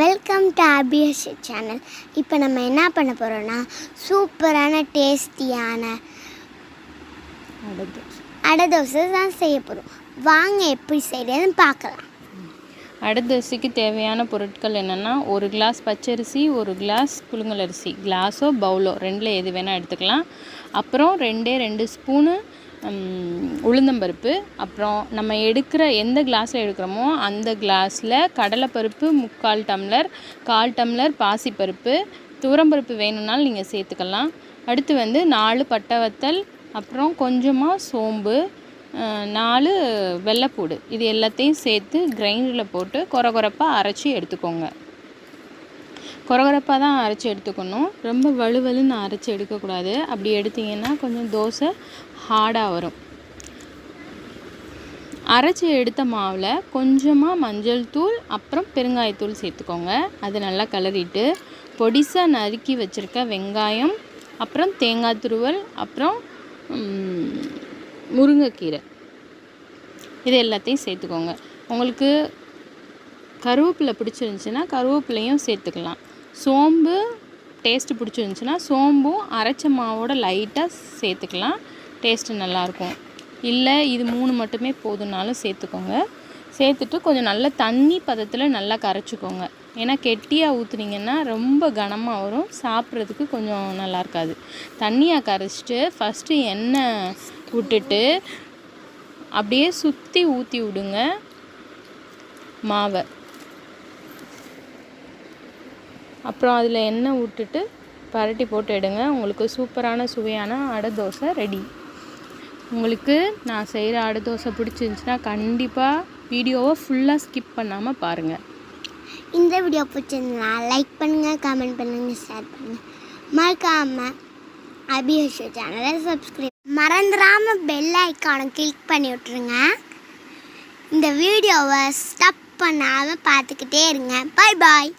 Welcome to அபிஎஸ் channel இப்போ நம்ம என்ன பண்ண போகிறோம்னா சூப்பரான டேஸ்டியான அடை தோசை. தான் செய்ய போகிறோம் வாங்க எப்படி செய்கிறதுன்னு பார்க்கலாம். அடதரிசிக்கு தேவையான பொருட்கள் என்னென்னா ஒரு கிளாஸ் பச்சரிசி ஒரு கிளாஸ் புழுங்கல் அரிசி. கிளாஸோ பவுலோ ரெண்டில் எது வேணால் எடுத்துக்கலாம். அப்புறம் ரெண்டே ரெண்டு ஸ்பூனு உளுந்தம்பருப்பு அப்புறம் நம்ம எடுக்கிற எந்த கிளாஸில் எடுக்கிறோமோ அந்த கிளாஸில் கடலைப்பருப்பு முக்கால் டம்ளர் கால் டம்ளர் பாசிப்பருப்பு துவரம்பருப்பு வேணும்னாலும் நீங்கள் சேர்த்துக்கலாம். அடுத்து வந்து நாலு பட்டை வத்தல் அப்புறம் கொஞ்சமாக சோம்பு நாலு வெள்ளைப்பூடு. இது எல்லாத்தையும் சேர்த்து கிரைண்டரில் போட்டு கொர கொரப்பாக அரைச்சி எடுத்துக்கோங்க. கொரகொரப்பாக தான் அரைச்சி எடுத்துக்கணும். ரொம்ப வலுவலுன்னு அரைச்சி எடுக்கக்கூடாது. அப்படி எடுத்தீங்கன்னா கொஞ்சம் தோசை ஹார்டாக வரும். அரைச்சி எடுத்த மாவில் கொஞ்சமாக மஞ்சள் தூள் அப்புறம் பெருங்காயத்தூள் சேர்த்துக்கோங்க. அது நல்லா கலரிட்டு பொடிசாக நறுக்கி வச்சுருக்க வெங்காயம் அப்புறம் தேங்காய் துருவல் அப்புறம் முருங்கைக்கீரை. இது எல்லாத்தையும் சேர்த்துக்கோங்க. உங்களுக்கு கருவேப்பிலை பிடிச்சிருந்துச்சின்னா கருவேப்பிலையும் சேர்த்துக்கலாம். சோம்பு டேஸ்ட்டு பிடிச்சிருந்துச்சின்னா சோம்பும் அரைச்ச மாவோட லைட்டாக சேர்த்துக்கலாம். டேஸ்ட்டு நல்லாயிருக்கும். இல்லை இது மூணு மட்டுமே போதும்னாலும் சேர்த்துக்கோங்க. சேர்த்துட்டு கொஞ்சம் நல்ல தண்ணி பதத்தில் நல்லா கரைச்சிக்கோங்க. ஏன்னா கெட்டியாக ஊற்றுனீங்கன்னா ரொம்ப கனமாக வரும். சாப்பிட்றதுக்கு கொஞ்சம் நல்லா இருக்காது தண்ணியாக கரைச்சிட்டு ஃபஸ்ட்டு எண்ணெய் விட்டுட்டு அப்படியே சுற்றி ஊற்றி விடுங்க மாவை. அப்புறம் அதில் எண்ணெய் விட்டுட்டு பரட்டி போட்டு எடுங்க. உங்களுக்கு சூப்பரான சுவையான அடை தோசை ரெடி உங்களுக்கு நான் செய்கிற அடை தோசை பிடிச்சிருந்துச்சின்னா கண்டிப்பாக வீடியோவை ஃபுல்லாக ஸ்கிப் பண்ணாமல் பாருங்கள் இந்த வீடியோ பிடிச்சிருந்தா லைக் பண்ணுங்கள் கமெண்ட் பண்ணுங்கள் ஷேர் பண்ணுங்கள் மறக்காமல் அபிஎஸ் சேனலை சப்ஸ்கிரைப் மறந்துடாமல் பெல் ஐக்கானை கிளிக் பண்ணி விட்ருங்க இந்த வீடியோவை ஸ்டப் பண்ணாமல் பார்த்துக்கிட்டே இருங்க. பாய் பாய்